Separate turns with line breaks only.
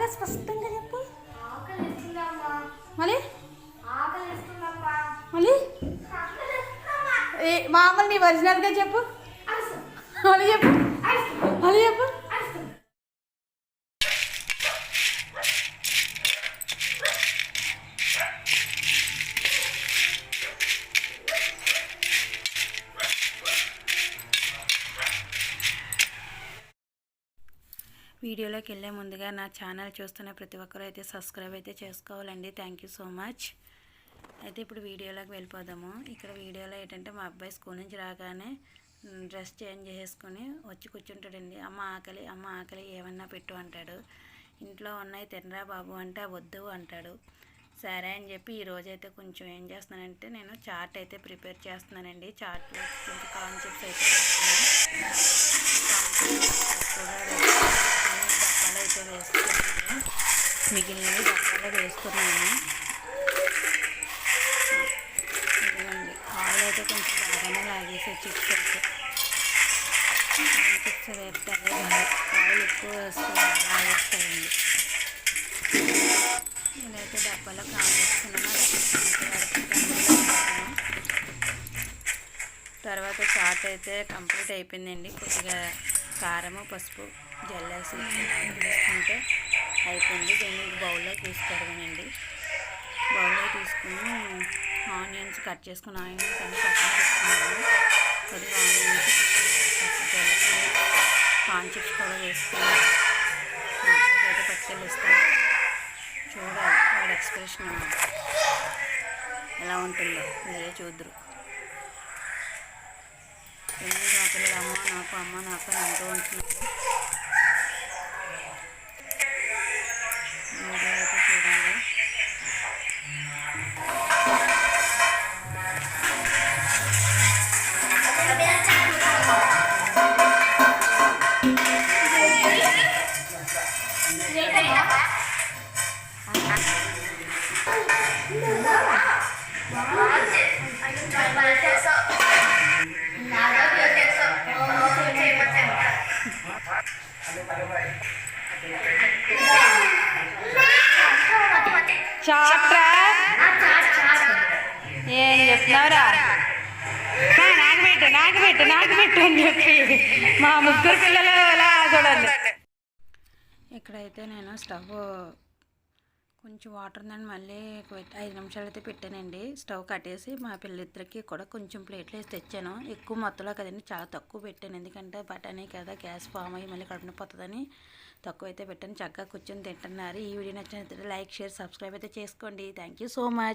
బాగా స్పష్టంగా చెప్పు. మళ్ళీ? మళ్ళీ? మామూలు నీ ఒరిజినల్గా చెప్పు. వీడియోలోకి వెళ్ళే ముందుగా నా ఛానల్ చూస్తున్న ప్రతి ఒక్కరూ అయితే సబ్స్క్రైబ్ అయితే చేసుకోవాలండి. థ్యాంక్ యూ సో మచ్ అయితే ఇప్పుడు వీడియోలోకి వెళ్ళిపోదాము. ఇక్కడ వీడియోలో ఏంటంటే మా అబ్బాయి స్కూల్ నుంచి రాగానే డ్రెస్ చేంజ్ చేసుకుని వచ్చి కూర్చుంటాడండి. అమ్మ ఆకలి అమ్మ ఆకలి ఏమన్నా పెట్టు అంటాడు. ఇంట్లో ఉన్నాయి తినరా బాబు అంటే వద్దు అంటాడు. సరే అని చెప్పి ఈరోజైతే కొంచెం ఏం చేస్తున్నానంటే నేను చాట్ అయితే ప్రిపేర్ చేస్తున్నానండి. చాట్ కొంచెం కాన్సెప్ట్స్ అయితే పెట్టుకుని డబ్బాలు అయితే వేసుకున్నాను మిగిలినవి డబ్బాలో వేసుకున్నాను. ఇదిగోండి ఆయిల్ అయితే కొంచెం బాగానే లాగేసి చిప్స్ అయితే. చిప్స్ వేస్తే అదే ఆయిల్ ఎక్కువ వేస్తుంది లాగేస్తాయండి నేనైతే డబ్బాలో కావేసుకున్నాను తర్వాత చాట్ అయితే కంప్లీట్ అయిపోయిందండి. కొద్దిగా కారము పసుపు జల్లేసి వేసుకుంటే అయిపోయింది. దీన్ని బౌల్లో తీసుకోవడమేనండి బౌల్లో తీసుకుని ఆనియన్స్ కట్ చేసుకుని ఆనియన్స్ అన్ని పక్కన పెట్టుకున్నాను. కొద్దిగా ఆనియన్స్ కాన్ చిప్స్ కూడా వేసుకుని అయితే పట్టుకెళ్ళిస్తాను చూడాలి. వాడి ఎక్స్ప్రెషన్ ఎలా ఉంటుందో మీరే చూద్దరు. ఎందుకు నా పిల్లలు అమ్మ నాకు అమ్మ నాకు అంటూ ఉంటున్నారు. చాప్రా ఏం చెప్తున్నావురా? నాకు పెట్టు నాకు పెట్టు నాకు పెట్టు అని చెప్పి మా ముగ్గురు పిల్లలు అలా చూడండి. ఇక్కడైతే నేను స్టవ్ కొంచెం వాటర్ ఉందని మళ్ళీ ఐదు నిమిషాలు అయితే పెట్టానండి. స్టవ్ కట్టేసి మా పిల్లలిద్దరికి కూడా కొంచెం ప్లేట్లు వేసి తెచ్చాను. ఎక్కువ మొత్తంలో కదండి చాలా తక్కువ పెట్టాను. ఎందుకంటే బఠానీ కదా గ్యాస్ ఫామ్ అయ్యి మళ్ళీ కడుపున పోతుందని తక్కువ అయితే పెట్టాను. చక్కగా కూర్చొని తింటున్నారు. ఈ వీడియో నచ్చినట్లయితే లైక్ షేర్ సబ్స్క్రైబ్ అయితే చేసుకోండి. Thank you so much.